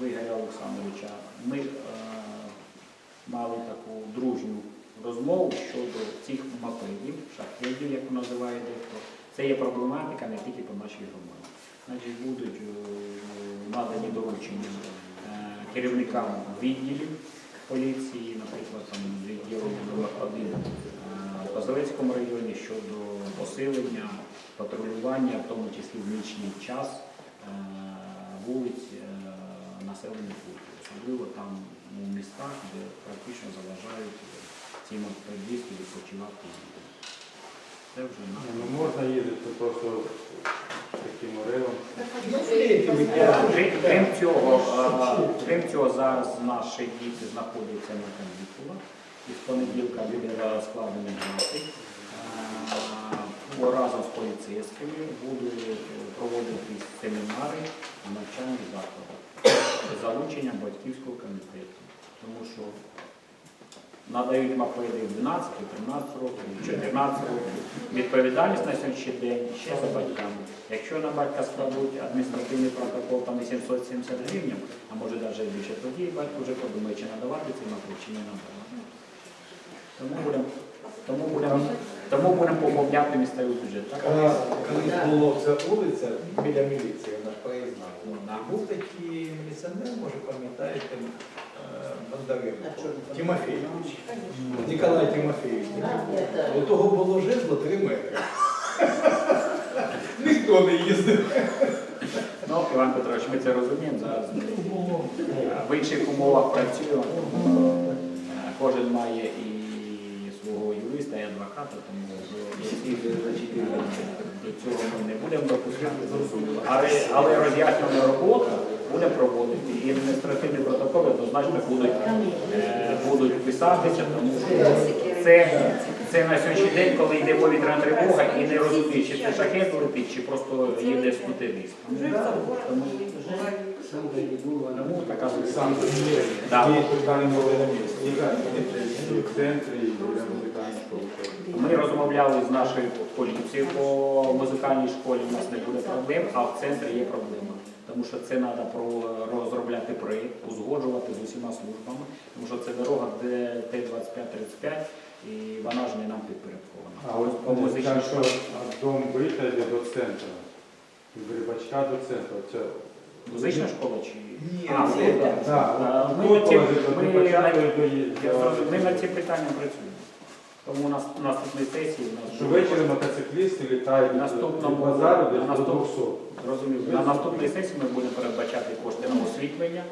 Вигоря Олександровича, ми е, мали таку дружню розмову щодо цих мопедів, шахедів, як називає дехто. Це є проблематика не тільки по нашій громаді. Значить, будуть е, надані доручення е, керівникам відділів поліції, наприклад, там відділу номер 1 е, в Козелецькому районі щодо посилення патрулювання, в тому числі в нічний час е, вулиць е, населених пунктів, особливо там у містах, де практично заважають цим активістам відпочивати. Це вже на Ну можна їздити просто таким рейвом. Крім- Крім цього, е, крім цього, зараз наші діти знаходяться на канікулах. І з понеділка буде складений графік. Е, Разом з поліцейськими будуть е, проводитись семінари у навчальних закладах залученням батьківського комітету. Тому що надають мопеди в 12, 13 років, 14 років. Відповідальність на сьогоднішній день ще за батьками. Якщо на батька складуть адміністративний протокол там і 770 гривень, а може навіть більше, тоді батько вже подумає, чи надавати цей мопед, чи не надавати. Тому будемо тому будемо тому будемо поповняти місцевий бюджет. Так? Колись, було це вулиця біля міліції, міліціонер, може пам'ятаєте, е, Бондаренко, Тимофійович. Ніколай Тимофійович. У того було жезло 3 метри. Ніхто не їздив. Ну, Іван Петрович, ми це розуміємо. Зараз в інших умовах працюємо. Кожен має і свого юриста, і адвоката, тому до цього ми не будемо допускати. Але, але роз'яснювальну роботу будемо проводити. І адміністративні протоколи однозначно будуть, е, будуть писатися, тому що це, це на сьогоднішній день, коли йде повітряна тривога і не розуміє, чи це шахет летить, чи просто їде тому така Олександр, в центрі, і на музикальній школі. Ми розмовляли з нашою поліцією по музикальній школі, у нас не буде проблем, а в центрі є проблема. Тому що це треба розробляти проєкт, узгоджувати з усіма службами, тому що це дорога де Т-25-35, і вона ж не нам підпорядкована. А ось по музичній школі. дом бита йде до центру. Грибачка до центру. Це Музична школа чи Ні, А, це- ну, Ми, над цим- ми, я зрозумів, ми над цим питанням працюємо. Тому у нас наступної сесії у нас Що буде- ввечері мотоциклісти літають від Наступному- базару на десь до наступ- 200. Зрозумів. На наступній сесії ми будемо передбачати кошти на освітлення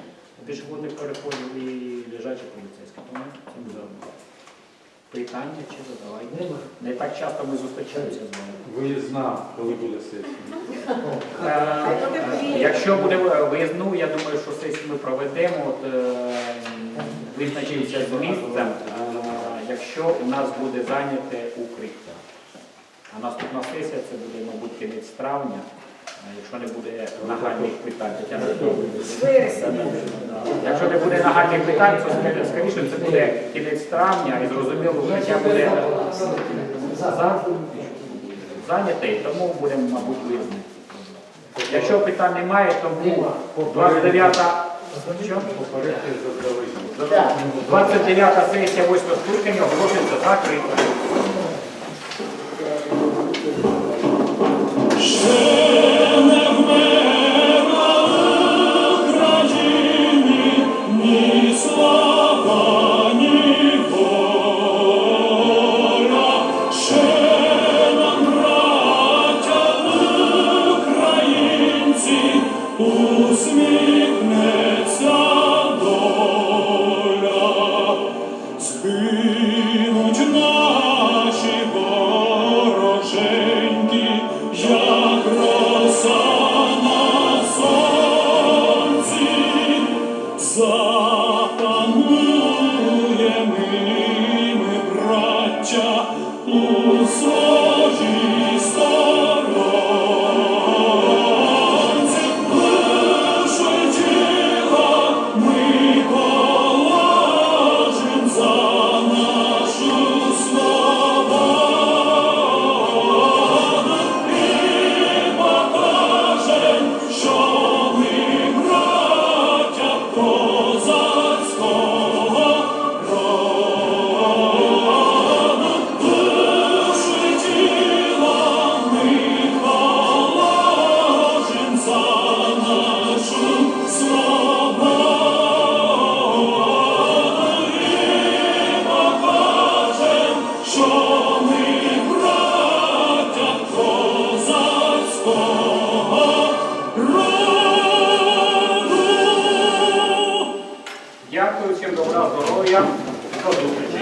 пішохідних переходів і лежачі поліцейські. Тому це зробимо. Питання чи задавайте. Не так часто ми зустрічаємося з вами. Виїзна, коли буде сесія. Е, Якщо буде виїзну, я думаю, що сесію ми проведемо. От, е, визначимося з місцем, е, якщо у нас буде зайняте укриття. А наступна сесія це буде, мабуть, кінець травня, е, якщо не буде нагальних питань. Якщо не буде нагальних питань, то скорі- скоріше це буде кінець травня і зрозуміло, укриття буде за- зайняте, і тому будемо, мабуть, виїзний. Якщо питань немає, тому 29 заздалегідь. 29 сесія 8 скликання оголошується закритою. Усміхнеться добра здоров'я. До зустрічі.